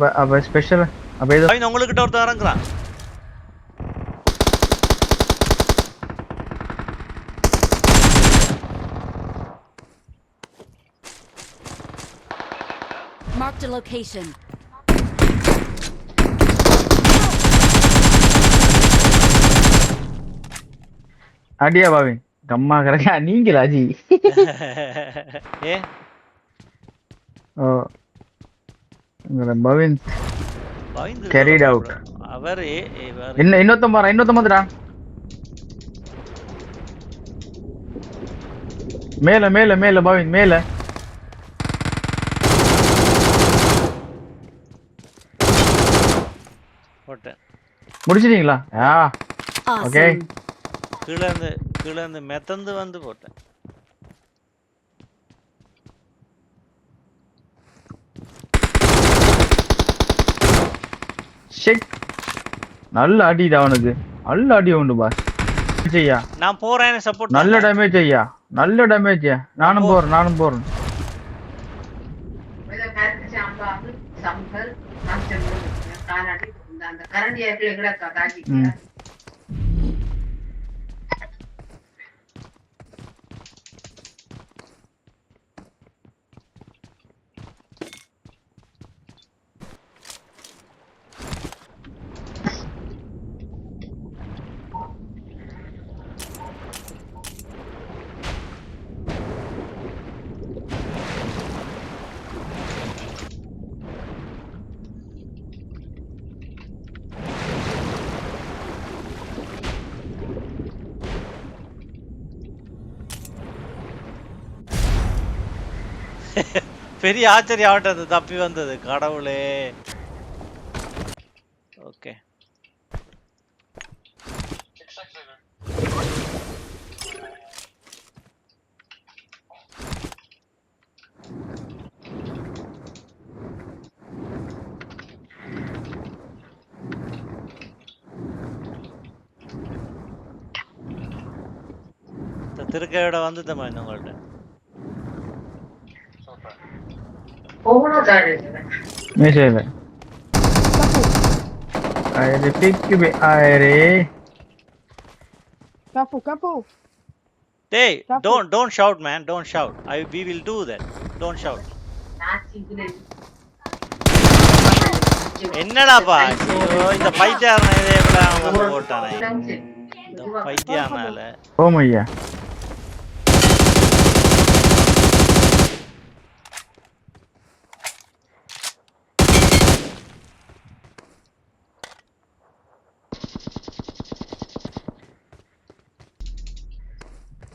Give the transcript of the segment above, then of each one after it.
அப்ப அப்ப ஸ்பெஷல் அப்ப இது பவின் உங்களுக்கிட்ட ஒருத்தன் இறங்குறான் Marked a location. அடியா பாவி கம்மா கரெக்டா நீங்களா ஜி ஏ ஓ உங்களோட பவின் Carried out. அவர் இவர். இன்னும் இன்னொருத்தன் பாரு இன்னொருத்தன் வந்துடா மேல மேல மேல பவின் மேல. போட்டேன். முடிச்சிட்டீங்களா? ஆ. கீழே இருந்து கீழே இருந்து மெத்தந்து வந்து போட்டேன். ஷெக் நல்ல அடிடா அவனுக்கு. நல்ல அடி உண்டு பாஸ் ஐயா நான் போறேன் சப்போர்ட் நல்ல டேமேஜ் ஐயா. நல்ல டேமேஜ் நானும் போறேன் நானும் போறேன். அந்த கரண்டி பெரிய ஆச்சரியம் ஆகட்டது தப்பி வந்தது. கடவுளே. ஓகே. திருக்கையோட வந்துட்டேன் இந்த உங்கள்கிட்ட Michelle. Ay, di you be ayre. Kapo, kapo. Hey, don't don't shout, man. Don't shout. I we will do that. Don't shout. என்னடாப்பா இந்த பைத்தியாரனை இதே போட்டானே இந்த பைத்தியாரனால ஓமையா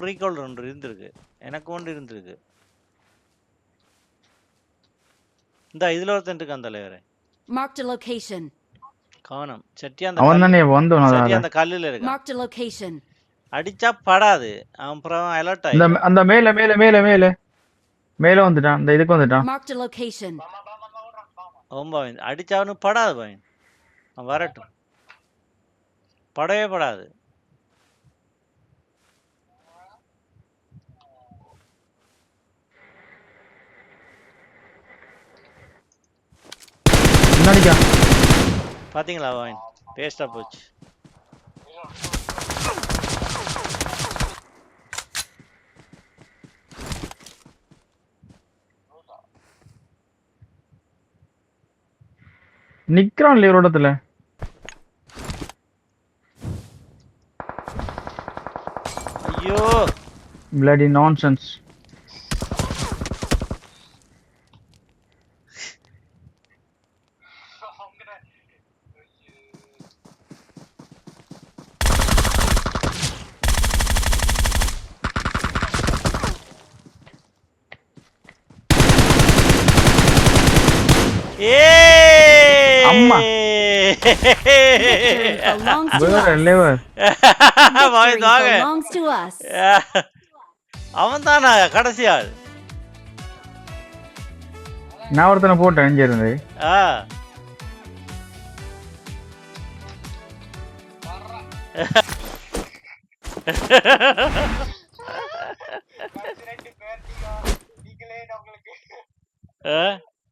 ரீகால் ஒன்று இருந்திருக்கு. எனக்கு ஒன்று இருந்திருக்கு. இந்த இதுல ஒருத்தன் இருக்கான் தலைவரே. Marked a location. கவனம். சட்டியா அந்த அவன் தானே வந்தோம் சட்டியா அந்த கல்லுல இருக்கான். Marked a location. அடிச்சா படாது. அவன் அப்புறம் அலர்ட் ஆகி அந்த மேல மேல மேல மேல. மேல வந்துட்டான். இந்த இதுக்கு வந்துட்டான். Marked a location. ரொம்ப அடிச்சா அவனுக்கு படாது பையன். அவன் வரட்டும். படவே படாது. முன்னாடிக்கா. பாத்தீங்களா பையன் வேஸ்டா போச்சு. நிக்கிறான் இல்லையா ஒரு இடத்துல? ஐயோ! Bloody nonsense us. அவன் தானா கடைசி ஆள் நான் ஒருத்தனை போட்டேன் இங்க இருந்து ஆ.